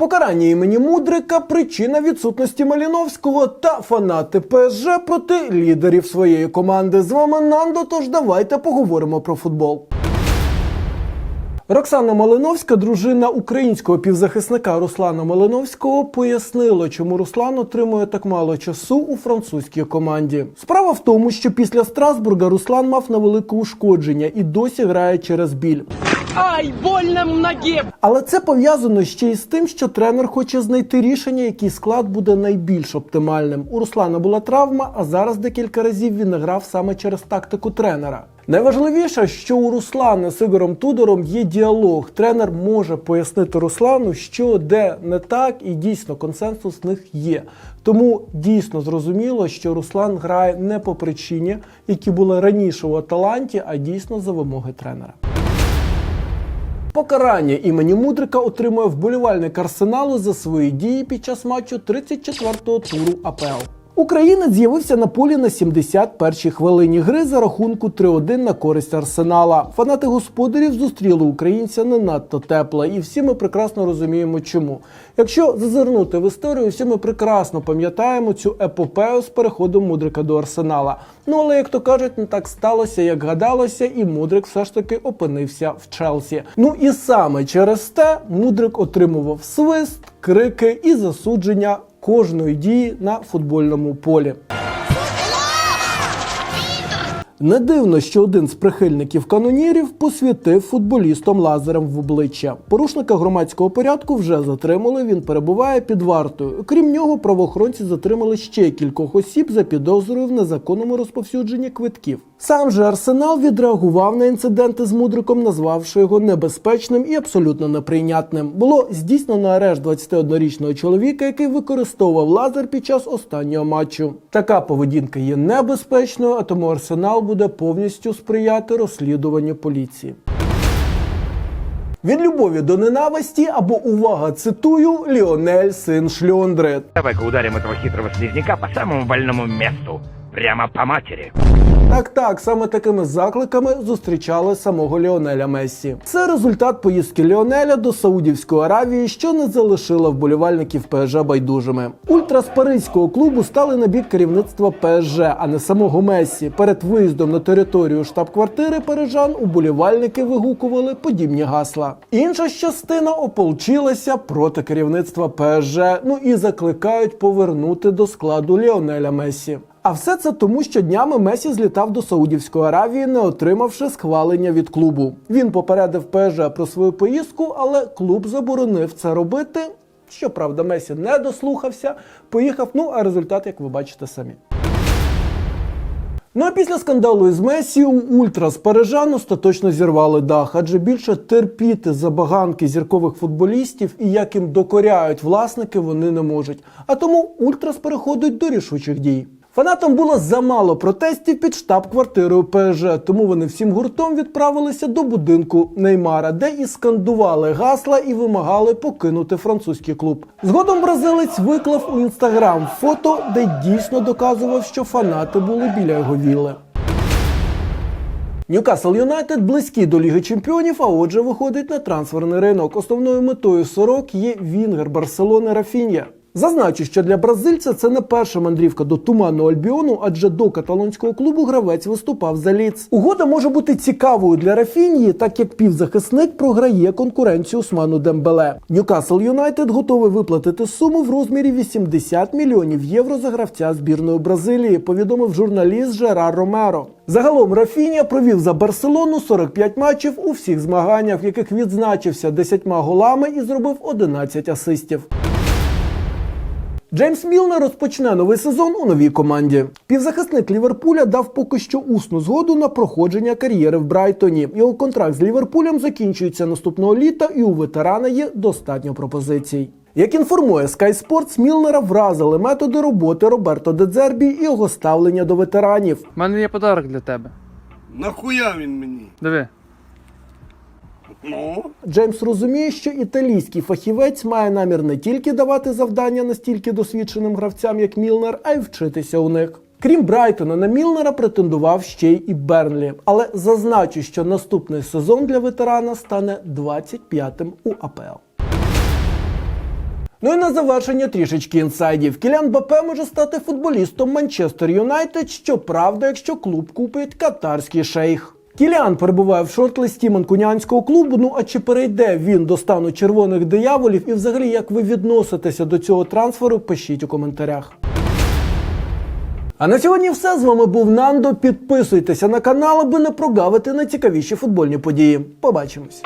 Покарання імені Мудрика причина відсутності Маліновського та фанати ПСЖ проти лідерів своєї команди. З вами Нандо. Тож давайте поговоримо про футбол. Роксана Малиновська, дружина українського півзахисника Руслана Малиновського, пояснила, чому Руслан отримує так мало часу у французькій команді. Справа в тому, що після Страсбурга Руслан мав невелике ушкодження і досі грає через біль. Ай, больно в ноге! Але це пов'язано ще й з тим, що тренер хоче знайти рішення, який склад буде найбільш оптимальним. У Руслана була травма, а зараз декілька разів він грав саме через тактику тренера. Найважливіше, що у Руслана з Ігорем Тудором є діалог. Тренер може пояснити Руслану, що де не так, і дійсно консенсус в них є. Тому дійсно зрозуміло, що Руслан грає не по причині, які були раніше у Аталанті, а дійсно за вимоги тренера. Покарання імені Мудрика отримує вболівальник Арсеналу за свої дії під час матчу 34-го туру АПЛ. Українець з'явився на полі на 71-й хвилині гри за рахунку 3-1 на користь Арсенала. Фанати господарів зустріли українця не надто тепло, і всі ми прекрасно розуміємо, чому. Якщо зазирнути в історію, всі ми прекрасно пам'ятаємо цю епопею з переходом Мудрика до Арсенала. Ну але як то кажуть, не так сталося, як гадалося, і Мудрик все ж таки опинився в Челсі. Ну і саме через те Мудрик отримував свист, крики і засудження кожної дії на футбольному полі. Не дивно, що один з прихильників канонірів посвятив футболістом лазером в обличчя. Порушника громадського порядку вже затримали. Він перебуває під вартою. Крім нього, правоохоронці затримали ще кількох осіб за підозрою в незаконному розповсюдженні квитків. Сам же арсенал відреагував на інциденти з мудриком, назвавши його небезпечним і абсолютно неприйнятним. Було здійснено арешт 21-річного чоловіка, який використовував лазер під час останнього матчу. Така поведінка є небезпечною, а тому арсенал буде повністю сприяти розслідуванню поліції. Від любові до ненависті або увага цитую Ліонель син шльондри. Давай-ка ударим этого хитрого слизняка по самому больному месту. Прямо по матери. Так, так, саме такими закликами зустрічали самого Ліонеля Мессі. Це результат поїздки Ліонеля до Саудівської Аравії, що не залишила вболівальників ПСЖ байдужими. Ультра з паризького клубу стали на бік керівництва ПСЖ, а не самого Мессі. Перед виїздом на територію штаб-квартири парижан уболівальники вигукували подібні гасла. Інша частина ополчилася проти керівництва ПСЖ, ну і закликають повернути до складу Ліонеля Мессі. А все це тому, що днями Месі злітав до Саудівської Аравії, не отримавши схвалення від клубу. Він попередив ПСЖ про свою поїздку, але клуб заборонив це робити. Щоправда, Месі не дослухався, поїхав. Ну а результат, як ви бачите самі. Ну а після скандалу із Месі у Ультра парижан остаточно зірвали дах, адже більше терпіти забаганки зіркових футболістів і як їм докоряють власники, вони не можуть. А тому Ультрас переходить до рішучих дій. Фанатам було замало протестів під штаб-квартирою ПСЖ, тому вони всім гуртом відправилися до будинку Неймара, де і скандували гасла і вимагали покинути французький клуб. Згодом бразилець виклав у інстаграм фото, де дійсно доказував, що фанати були біля його вілли. Ньюкасл Юнайтед близький до Ліги Чемпіонів, а отже, виходить на трансферний ринок. Основною метою сорок є Вінгер Барселони Рафінія. Зазначу, що для бразильця це не перша мандрівка до туманного Альбіону, адже до каталонського клубу гравець виступав за ліц. Угода може бути цікавою для Рафінії, так як півзахисник програє конкуренцію Усману Дембеле. Ньюкасл Юнайтед готовий виплатити суму в розмірі 80 мільйонів євро за гравця збірної Бразилії, повідомив журналіст Жерар Ромеро. Загалом Рафінія провів за Барселону 45 матчів у всіх змаганнях, в яких відзначився 10 голами і зробив 11 асистів. Джеймс Мілнер розпочне новий сезон у новій команді. Півзахисник Ліверпуля дав поки що усну згоду на проходження кар'єри в Брайтоні. Його контракт з Ліверпулем закінчується наступного літа, і у ветерана є достатньо пропозицій. Як інформує Sky Sports, Мілнера вразили методи роботи Роберто Дедзербі і його ставлення до ветеранів. У мене є подарок для тебе. Нахуя він мені? Диви. Ну? Джеймс розуміє, що італійський фахівець має намір не тільки давати завдання настільки досвідченим гравцям, як Мілнер, а й вчитися у них. Крім Брайтона, на Мілнера претендував ще й і Бернлі. Але зазначу, що наступний сезон для ветерана стане 25-м у АПЛ. Ну і на завершення трішечки інсайдів. Кілян Бапе може стати футболістом Манчестер Юнайтед, щоправда, якщо клуб купить катарський шейх. Кіліан перебуває в шорт-листі манкунянського клубу. Ну а чи перейде він до стану червоних дияволів? І взагалі, як ви відноситеся до цього трансферу, пишіть у коментарях. А на сьогодні все з вами був Нандо. Підписуйтеся на канал, аби не прогавити найцікавіші футбольні події. Побачимось.